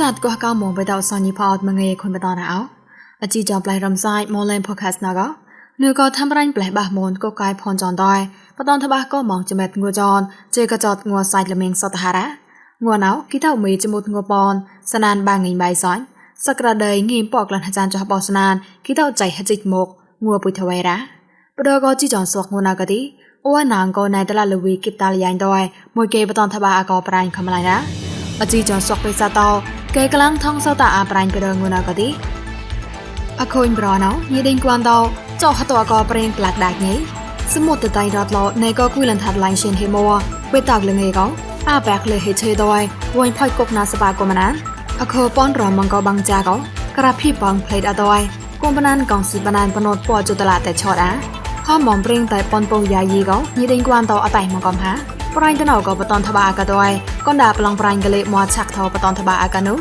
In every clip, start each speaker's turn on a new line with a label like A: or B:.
A: សាទកោះកោមងបដៅសនញីផោតមងេខុនបដរោអជីចំប្លៃរំសាយមលែនផូខាសណកោលឺកោធ្វើរាញ់ប្លេះបះមនកោកាយផនចនដែរបតនថាបះកោមងចមេតងួចនជេកចតងួសាច់លមៀងសតហារាងួណៅគីតៅមីចមុតងួបនសណានបាងងៃបៃសាញ់សក្រដីងីពកលានអាចារ្យចោះបោសណានគីតៅចៃហចិចមកងួពុយថវេរាបដកោជីចំសួកងួណៅកទីអូណាងកោណៃតឡាលវីគីតាលយ៉ាងដែរមួយកេបតនថាបះអកោប្រាញ់ខំឡៃណាអជីចំសួកបិសាតោ កែកលាំងថងសតាអាប្រាញ់បដងួណាកទីអខូនប្រណោយីដេងគួនតោចោះហតអកោប្រេងផ្លាក់ដាច់ញីសមុទ្រតៃរត់ឡោណេក៏គួយលនថាត់ឡៃឈិនហេម៉ូបេតាក់លងេកោអាបែកលេហេឆេដយវ៉ៃផៃកុកណាសបាកុមណាអខោប៉នរមងកោបាំងចាកោក្រាភីបងផ្លេតអដយគុំបណានកងស៊ីបណានបណូតពចុតឡាតែឆតអាហមមប្រេងតែប៉ុនពងយ៉ាយីកោញីដេងគួនតោអតៃមកកំហា ប្រៃតណៅក៏បតនថាបាអាកដយកនដាប្លងប្រៃកលេមកឆាក់ថោបតនថាបាអាកនោះ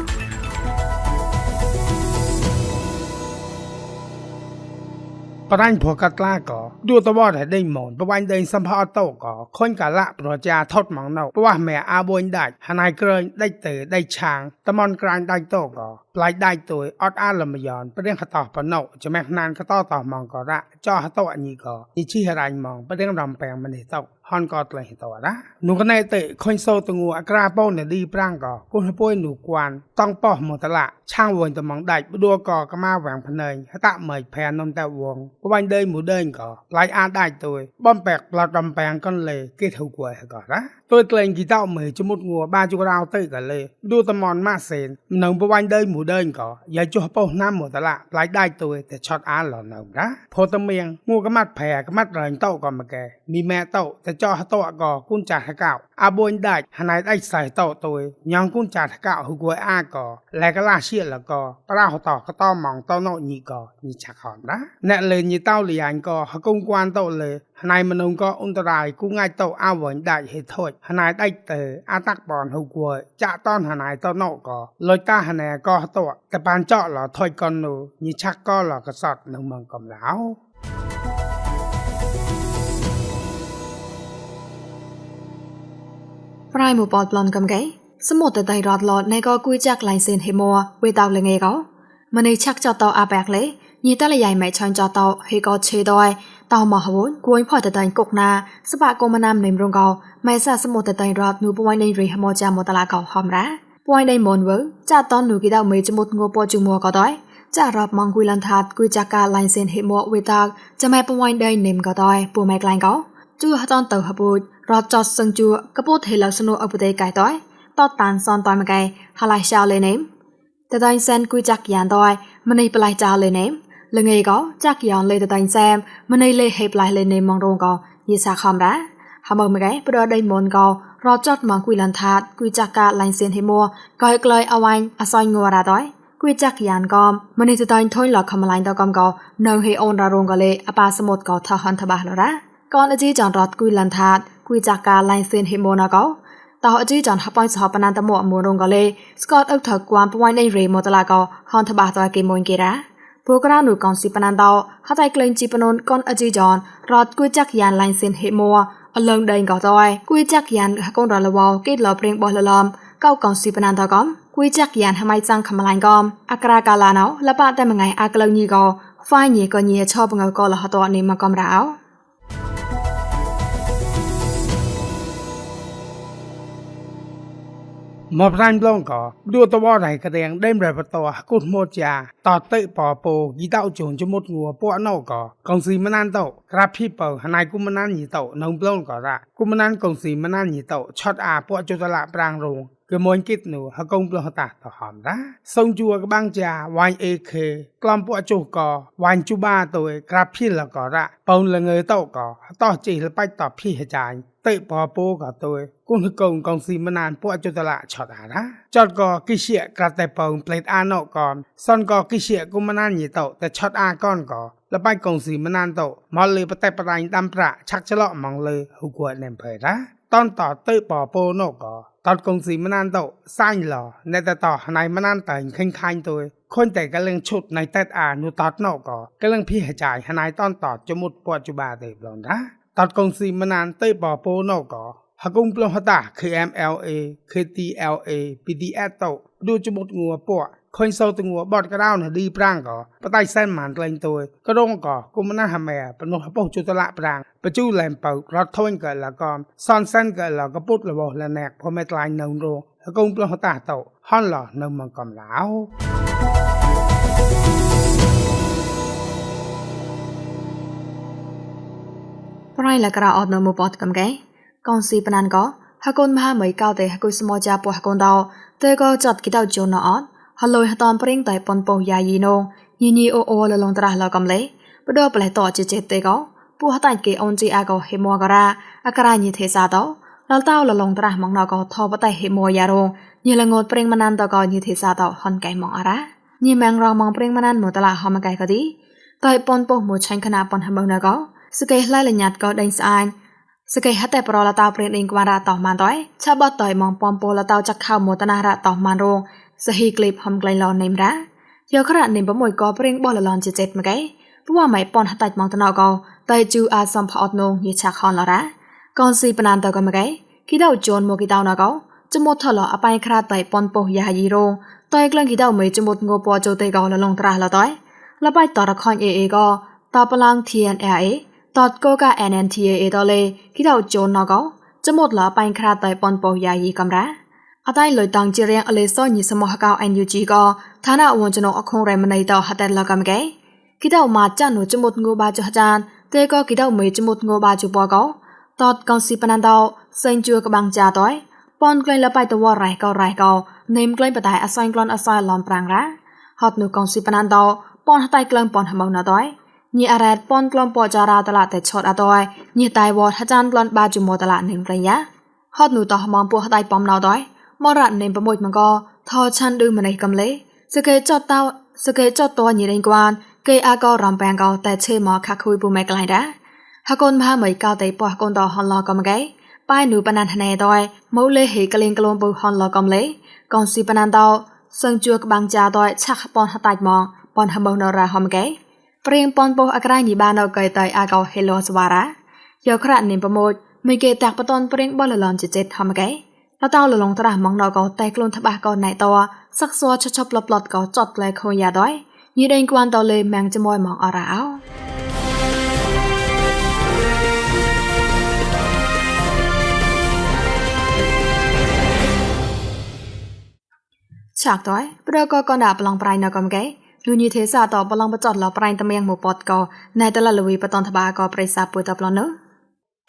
B: ប្រាញ់ព្រកាត់ឡាក៏ដួតបតដេញមនប្រវាញ់ដេញសំផអតោក៏ខុញកាละប្រជាថត់មកនៅប្រវះមែអាបួយដាច់ហណៃក្រើញដេចទៅដេចឆាងតមនក្រាញ់ដាច់តោក៏ ប្លាយដាច់ទួយអត់អាលមយ៉នព្រៀងខតោបណោចំេះណានកតោតោមកក៏រៈចោហតោអញីក៏ញីជីហរាញ់មកព្រៀងរំបែងមនេះតោហនក៏ត្លែងតោណានោះកណៃទៅខុញសោតងូអក្រាបោនឌីប្រាំងក៏គុនពួយនោះគួនតង់ប៉ោះមកតឡាឆាងវិញតមងដាច់បដួក៏កម៉ាវាំងភ្នែងហតមិនផែននំតែវងប្រវាញ់ដេញមួយដេញក៏ប្លាយអាដាច់ទួយបំបែកប្លាត់ដំបែងកនលេគេធូគួយក៏ណាទួយត្លែងគីតោមើចមុតងัวបាជូរោទៅក៏លេដួតមនម៉ាសេននឹងប្រវាញ់ដេញមួយដេញក៏យាយចុះពោះណាំមកតឡាប្លាយដាច់ទួយតែឆត់អាឡនៅណាផតមៀងងัวកម៉ាត់ផែកម៉ាត់រែងតោក៏មកែមីម៉ែតោតែចោះតោក៏គុនចាស់កៅអាបួយដាច់ហណៃដាច់សៃតោទួយញ៉ងគុនចាស់កៅហូគួយអាក៏លែកឡាជាលក៏ប្រាហតក៏តមងតោណូញីក៏ញីឆាក់ហនណាអ្នកលេញីតោលីយ៉ាញ់ក៏ហកុងគួនតោលេហណៃមនុងក៏អ៊ុនតរៃគូងាយតោអាវវិញដាច់ហេថូចហណៃដាច់ទៅអាតាក់បនហូគួយចាក់តនហណៃតោណូក៏លុយតាហណែក៏តោតែបានចော့លថុយកននូញីឆាក់ក៏លក៏សតនឹងមងកំឡៅ
A: ប្រៃមួយបតប្លន់កំកែសមុទ្រតៃរត់ឡតណែក៏គួយចាក់ឡៃសេនហេម៉ូវេតោលងេកោមនេះឆាក់ចតោអាបែកលេញីតលយ៉ៃម៉ៃឆានចតោហេក៏ឆេដយ តោមហវនគួយផតតៃកុកណាសបកុមណាមនិមរងកោម៉ៃសាសមុទ្រតៃរត់នូពួយនៃរីហមចាមតឡាកោហំរ៉ាពួយនៃមនវើចាតននូគីដៅមេចមុតងោពជុមួក៏ដោយចារាប់មងគួយលនថាតគួយចាកាឡៃសេនហេម៉ូវេតាចាំម៉ែពួយដៃនិមក៏ដោយពូម៉ែក្លែងកោជួហតនទៅហបូចរត់ចតសឹងជួកពុតហេឡៅសនុអពុតេកៃតយតតតានសនតយមកៃហឡៃရှောက်លេនេមតដៃសែនគួយចាក់យ៉ាងតយម្នេះប្លៃចោលេនេម លងេកោចាក់យ៉ាងលេតដៃសែមម្នេះលេហេប្លៃលេនេមងរងកោយេសាខំរ៉ាហមមកៃប្រដៃមុនកោរត់ចតមកគួយលនថាតគួយចាក់កាឡៃសៀនហេមួកោក្លយអវ៉ៃអសយងួរ៉ាតយគួយចាក់យ៉ាងកំម្នេះតដៃថុយលខំឡៃតកំកោនៅហេអូនររងកលេអបាសមុតកោថហនតបាឡរ៉ាកនអជីចនរត់គួយលនថាតគួយចាកាឡៃសេនហេម៉ូណាកោតោអជីចនហបៃសហបណានតមួអមួរងកលេស្កតអុកថកគួមពួយនៃរេម៉ូតឡាកោហនតបាតគេមួយគេរ៉ា ពូក្រានូកនស៊ីបណានតោហតៃក្លែងជីបនូនកនអជីចនរត់គួយចាក់យ៉ានឡៃសេនហេម៉ូអលងដេងកោតយគួយចាក់យ៉ានកូនរលវោគេលប្រេងបោះលលំកោកនស៊ីបណានតកំគួយចាក់យ៉ានហមៃចាំងខមឡៃកំអក្រាកាឡាណោលបតែមងៃអាក្លងញីកោហ្វាយញីកញីឆោបងកោលហតអនីមកកំរោ
B: មកប្រាញ់ប្លងក៏ដួតបរៃករៀងដេមរ៉បតោគុតមកជាតតេបពោគីតោជុងចមុតងัวពួកណោក៏កងស៊ីមណានតោក្រាភីបើហណៃគុំណានញីតោនៅប្ល ងក៏រ៉គុំណានកងស៊ីមណានញីតោឆតអាពួកចុតឡាប្រាំងរងគឺមួយគិតនោះហកងប្លោះតាទៅហំណាសុងជួកបាំងជាវាញ់អេខេក្លំពួកចុះក៏វាញ់ជូបាទៅក្រាភីលក៏រ៉បូនលងើតោក៏តោះជីលបាច់តភីហចាញ់តេបពោក៏ទៅគុណកងកងស៊ីមណានពួកចុតឡាឆតអាណាចតក៏គិជាក្រាតែបងផ្លេតអាណូកំសនក៏គិជាគុំណានញីតោតែឆតអាកនក៏លបាច់កងស៊ីមណានតោមកលើបតែបដាញ់ដាំប្រាឆាក់ច្រឡក់មកលើហូគួនេមភេរ៉ាតនតតេបពោណូក៏តតក ตอนกงสีมานานโตสร้างหล่อในแต่ต่อในมานานแต่งคันคันตัวคนแต่กำลังชุดในแต่อาหนูตัดนอกก่อกำลังพี่หายใจนายต้อนต่อจมุดปัจจุบันเต็มหลอนนะตอนกงสีมานานเต้ปอโปนอกก่อหากุงปลงหตาคือ MLA คือ TLA PDS โตดูจมุดงัวปว ខុញសោទងัวបត់កដោនេះឌីប្រាំងក៏បតៃសែនម៉ានក្លែងទួយក្រងក៏គុំណាហមែបំណោះបោះជុតលាក់ប្រាំងបជូលែមបើរត់ធុញក៏លកមសនសែនក៏លកពុតរបស់លណាក់ផមែក្លាញ់នៅរងកងប្លោះតាតោហនឡនៅមកកំឡៅ
A: ប្រៃលករអត់នៅមពតកំកែកងស៊ីបណានក៏ហកូនមហាមិយកោទេហកុយសមោចាពោះកូនដោទេក៏ចាត់គិតដល់ជូនអត់ ហឡូយហតំព្រិងតៃប៉ុនពោយ៉ាយីណងញីញីអូអូលលងត្រាស់លកំលេបដោប្លេតជាចេតេកោពោះតៃគេអូនជីអាកោហេមវការ៉ាអការ៉ាញីទេសាតោលលតោលលងត្រាស់ម៉ងណកោថបតៃហេមវយ៉ារងញីលងោតព្រិងមណានតកោញីទេសាតោហនកៃម៉ងអរ៉ាញីម៉ាំងរងម៉ងព្រិងមណានមតឡាហមកៃកោទីតៃប៉ុនពោះមួយឆាញ់ខណាប៉ុនហមងណកោសកេះឡៃលញាតកោដេញស្អាញ់សកេហតេប្រឡតាព្រៀនអ៊ីងក្វារ៉ាតោះម៉ានតោឆាបតតយមងពំពលតោចខៅមតនារ៉ាតោះម៉ានរង សហីក្លេបហំក្លែងឡនណេមរ៉ាយោក្រណេម6កោប្រេងបោះលឡនជាចិត្តមកឯពួម៉ៃប៉ុនហតាច់ម៉ងតណកោតៃជូអាសំផអត់នងយេឆាខនឡរ៉ាកូនស៊ីបណានតកមកឯគីដោជូនមកគីដោណកោចមត់ថឡអបៃខ្រាតៃប៉ុនពោះយ៉ាយីរងតៃក្លងគីដោមេចមត់ងោពោចោតេកោលឡងត្រាស់ឡតៃលបៃតរខនអេអេកោតបឡង TNRA តតកោកា NNTA តលេគីដោជូនណកោចមត់ឡអបៃខ្រាតៃប៉ុនពោះយ៉ាយីកំរ៉ា អតៃលុយតងជារៀងអលេសញីសមហកោ NUG កឋានៈវងចណអខុងរែមណៃតហតលកំកែគិតអមាចានុចមុតងូបាចចានតេកគិតអមេចមុតងូបាចបកោតតកងស៊ីបណានតោសេងជួកបាំងចាតយពនក្លែងលបៃតវរ៉ៃកោរ៉ៃកោនេមក្លែងបតៃអសាញ់ក្លនអសាយឡំប្រាំងរ៉ាហត់នុកងស៊ីបណានតោពនហតៃក្លែងពនហមណតយញីអរ៉ាតពនក្លំពចារាតឡាតេឆតអតយញីតៃវតហចានក្លនបាចមតឡានេមក្លែងយ៉ាហត់នុតហមពោះតៃបំណោតយ មរ៉ានេមប្រមួយមកកថោឆាន់ឌឺម្នេះកំលេសកេចតតោសកេចតតញីរេងគួនគេអាកោរំបែងកោតែឆេមកខខុយពុមេក្លែងដែរហកូនផាមិនកោតែប៉ះកូនតហនឡកំកែប៉ៃនូបណានថ្នេតយមូលេហេកលេងក្លូនបុហនឡកំលេកូនស៊ីបណានតោសឹងជួក្បាំងចាតយឆាក់ប៉ុនហតៃម៉ងប៉ុនហមងនរ៉ាហមកែព្រៀងប៉ុនបុអក្រៃញីបានអកៃតៃអាកោហេឡូសវ៉ារ៉ាយកក្រានិមប្រមួយមីគេតាក់បតនព្រៀងបលលនចិចិត្តហមកែ លតៅលលងត្រាស់ម៉ងណកោតែក្លូនតបាកោណៃតោសាក់សួឆឆប្លប្លត់កោចត់ក្លែខូយ៉ាដយញីដេងគួនតលេម៉ាំងចមួយម៉ងអរ៉ាអោឆាក់តើប្រកកណ្ដាប្លងប្រៃណកំកែលូនីទេសាតប្លងបចតលប្រៃតមៀងមកពតកោណៃតលលវីបតនតបាកោប្រៃសាពុតប្លន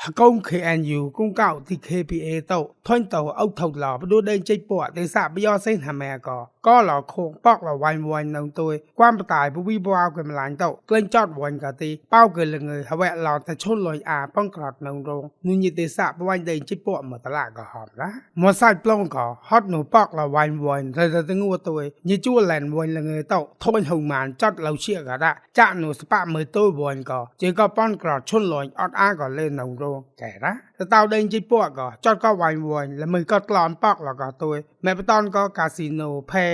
A: หา
B: กงเคแอนยูกุ้งเก่าที่ KPA เต้าท่อนเต้าเอาเท่าหล่อไปดูเดินใจปวดในสาบยอเส้นหาแม่ก่อ តោថុញតោអុកថោឡបដូដេងចេញពកទេសបយោសេនហាមែកក៏ឡខងប៉កលវ៉ៃវ៉ៃនៅទួយគួមបតាយពវីបវកមឡាញតោក្លែងចតវ៉ាញ់កទីប៉ៅកលងើហវែឡតឈុនលុយអាប៉ងក្រត់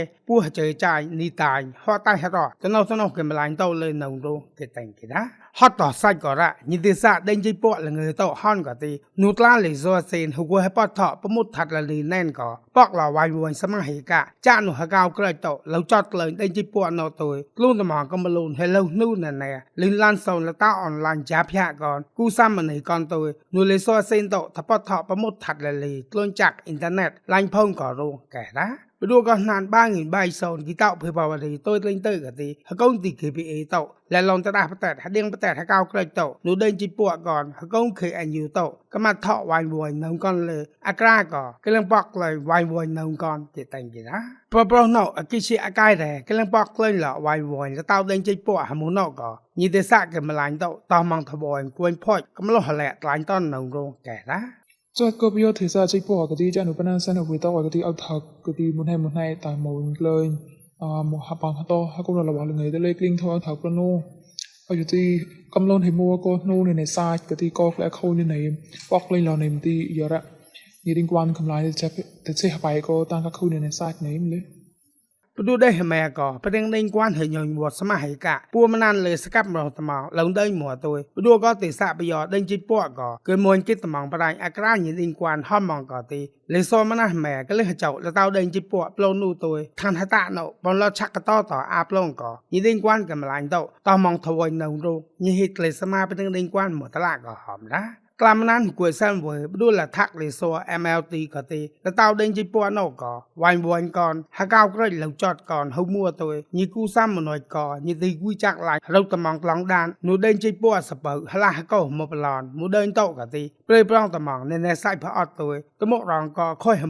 B: នៅរងនុញទេសបវ៉ៃដេងចេញពកមកតឡាក៏ហមណាមកសាច់ប្លងក៏ហត់នៅប៉កលវ៉ៃវ៉ៃររតងួទួយញីជួឡែនវ៉ៃលងើតោថុញហុងម៉ានចតឡៅជាកដាចាក់នៅស្ប៉មើទួយវ៉ៃក៏ជាក៏ប៉នក្រត់ឈុនលុយអត់អាក៏លេនៅរងកែរ៉ាទៅតៅដេញជិពកក៏ចតក៏វាយវញល្មើក៏ក្លន់ប៉កលក៏ទួយម៉ែបតនក៏កាស៊ីណូផេពោះជើចាយនីតាយហត់តៃហរទៅនៅទៅនៅគេម្លាញ់ទៅលើនៅរងគេតែងគេណាហត់តសាច់ក៏រ៉ញិទិសាដេញជិពកលងើទៅហនក៏ទីនូត្លាលេซอសេនហគួហបតថប្រមុតថាត់លលីណែនក៏ប៉កលវាយវញសមហេកាចានុហកៅក្រើទៅលៅចតក្លែងដេញជិពកនៅទួយខ្លួនតមកំបលូនហេឡូនូណែណែលីនឡានសោលតាអន ឡាញចាភៈកនគូសាមនីកនទួយនូលេซอសេនទៅថបតថប្រមុតថាត់លលីក្លូនចាក់អ៊ីនធឺណិតឡាញ់ផុងក៏រងកែណាបដួក៏ណានបាងិបាយសោនគីតោភេបវរីតូចលេងទៅកទីហកុងទី KPA តោលែឡងតដាបតហដៀងបតហកៅក្លេចតោនូដេញជីពួកកនហកុង KNU តោកមាត់ថោវ៉ៃវ៉ៃនៅកនលើអក្រាក៏កលងបកលើវ៉ៃវ៉ៃនៅកនទីតែងគីណាប្រប្រណោអគិជាអកាយដែរកលងបកក្លែងលវ៉ៃវ៉ៃតោដេញជីពួកហមុណោក៏ញីទេសៈកមឡាញ់តោតោម៉ងថបអគួយផុចកំលោះលែតឡាញ់តននៅរងកែណា
C: cho có biểu thì ra chỉ bỏ cái đi cho nó bên sang nó về tao cái đi ao thật cái đi muốn hay muốn hay tại một lời à một hạt bằng hạt to hay cũng là là bảo là người tới lấy kinh thôi thật là nô ở chỗ thì cầm lon thì mua cô nô này này sai cái đi co lại khâu như này bóc lên lò này một tí giờ đó như liên quan cầm lại thì sẽ thì sẽ phải có tăng các khâu này này sai này mới
B: ផ្ដួដេះម៉ែក៏ប្រដឹងដេញគួនហើយញញវត្តសមហិកៈពួមណានលើស្កាប់រស់ត្មងឡងដេញមួទួយផ្ដួក៏ទេសៈបយោដេញជីពកក៏គឺមួយគិតត្មងបដាញអក្រាញញដេញគួនហំងក៏ទីលេសមណាស់ម៉ែក៏លេចៅលតៅដេញជីពកប្លូននោះទួយឋានហតៈណូបងលឆាក់កតតអាប្លងក៏ញដេញគួនកំឡាញ់តតមងថវយនៅរូញហិតលេសមាប្រដឹងដេញគួនមកតឡាក៏ហំណា ក្លាមណានគួយសានវើបដួលថាក់លេស MLT ក៏ទីតតៅដេញជីពណូក៏វាញ់វាញ់កនហកៅក្រិចលៅចតកនហៅមួទួយញីគូសាំមណយក៏ញីទីគួយចាក់ឡាយរៅតំងក្លងដាននោះដេញជីពសបើហឡាហកោមកបឡនមួយដេញតោក៏ទីព្រៃប្រងតំងណែណែសាច់ផអត់ទួយតមករងក៏ខុយហ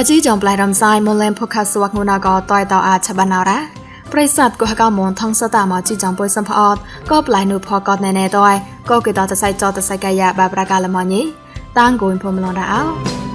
A: អជីចងប្លែរំសាយមូលែនផូខាសវកងូណាក៏តយតអាឆបាណរ៉ាប្រិស័តក៏ហកមនថងសតាមកជីចងពុយសំផអត់ក៏ប្លែនុផកតណែណែតយក៏គេតតសៃចតសៃកាយាបាប្រកាលមញីតាងគួនភុំឡនរ៉ាអោ